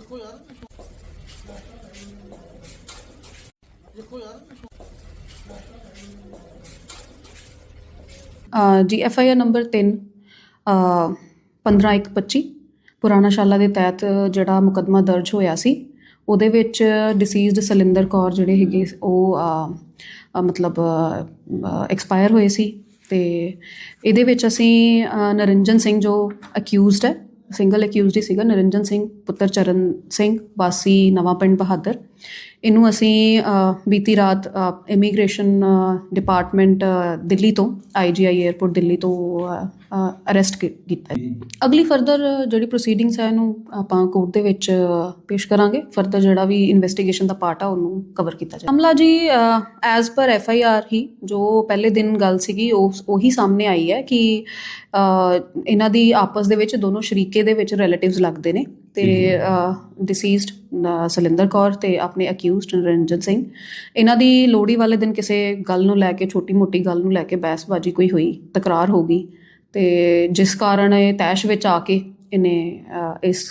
ਦੇਖੋ ਯਾਰ। ਦੇਖੋ ਯਾਰ। ਜੀ ਐਫ ਆਈ ਆਰ ਨੰਬਰ 3 15125 ਪੁਰਾਣਾ ਸ਼ਾਲਾ ਦੇ ਤਹਿਤ ਜਿਹੜਾ ਮੁਕੱਦਮਾ ਦਰਜ ਹੋਇਆ ਸੀ ਉਹਦੇ ਵਿੱਚ ਡਿਸੀਜ਼ਡ ਸਲਿੰਦਰ ਕੌਰ ਜਿਹੜੇ ਹੈਗੇ ਉਹ ਮਤਲਬ ਐਕਸਪਾਇਰ ਹੋਏ ਸੀ ਤੇ ਇਹਦੇ ਵਿੱਚ ਅਸੀਂ ਅ, ਨਰਿੰਜਨ ਸਿੰਘ ਜੋ ਅਕਿਊਜ਼ਡ ਹੈ ਸਿੰਗਲ ਅਕਿਊਜ਼ਡ ਹੀ ਸੀਗਾ, ਨਰਿੰਜਨ ਸਿੰਘ, ਪੁੱਤਰ ਚਰਨ ਸਿੰਘ, ਵਾਸੀ ਨਵਾਂ ਪਿੰਡ ਬਹਾਦਰ। ਇਹਨੂੰ ਅਸੀਂ ਬੀਤੀ ਰਾਤ ਇਮੀਗ੍ਰੇਸ਼ਨ ਡਿਪਾਰਟਮੈਂਟ ਦਿੱਲੀ ਤੋਂ ਆਈਜੀਆਈ 에ਅਰਪੋਰਟ ਦਿੱਲੀ ਤੋਂ ਅਰੈਸਟ ਕੀਤਾ। ਹੈ ਅਗਲੀ ਫਰਦਰ ਜਿਹੜੀ ਪ੍ਰੋਸੀਡਿੰਗਸ ਹੈ ਇਹਨੂੰ ਆਪਾਂ ਕੋਰਟ ਦੇ ਵਿੱਚ ਪੇਸ਼ ਕਰਾਂਗੇ। ਫਰਦਰ ਜਿਹੜਾ ਵੀ ਇਨਵੈਸਟੀਗੇਸ਼ਨ ਦਾ ਪਾਰਟ ਆ, ਉਹਨੂੰ ਕਵਰ ਕੀਤਾ ਜਾਏ ਅਮਲਾ ਜੀ as per F I R ਹੀ, ਜੋ ਪਹਿਲੇ ਦਿਨ ਗੱਲ ਸੀਗੀ, ਉਹ, ਉਹੀ ਸਾਹਮਣੇ ਆਈ ਹੈ ਕਿ ਇਹਨਾਂ ਦੀ ਆਪਸ ਦੇ ਵਿੱਚ ਦੋਨੋਂ ਸ਼ਰੀਕੇ ਦੇ ਵਿੱਚ ਰਿਲੇਟਿਵਸ ਲੱਗਦੇ ਨੇ ਤੇ ਡਿਸੀਜ਼ਡ ਸਲਿੰਦਰ ਕੌਰ ਤੇ ਆਪਣੇ ਅਕਿਊਜ਼ਡ ਨਰਿੰਜਨ ਸਿੰਘ। ਇਹਨਾਂ ਦੀ ਲੋਹੜੀ ਵਾਲੇ ਦਿਨ ਕਿਸੇ ਗੱਲ ਨੂੰ ਲੈ ਕੇ ਛੋਟੀ ਮੋਟੀ ਗੱਲ ਨੂੰ ਲੈ ਕੇ ਬਹਿਸਬਾਜ਼ੀ ਕੋਈ ਹੋਈ ਤਕਰਾਰ ਹੋ ਗਈ ਤੇ ਜਿਸ ਕਾਰਨ ਇਹ ਤੈਸ਼ ਵਿੱਚ ਆ ਕੇ ਇਹਨੇ ਇਸ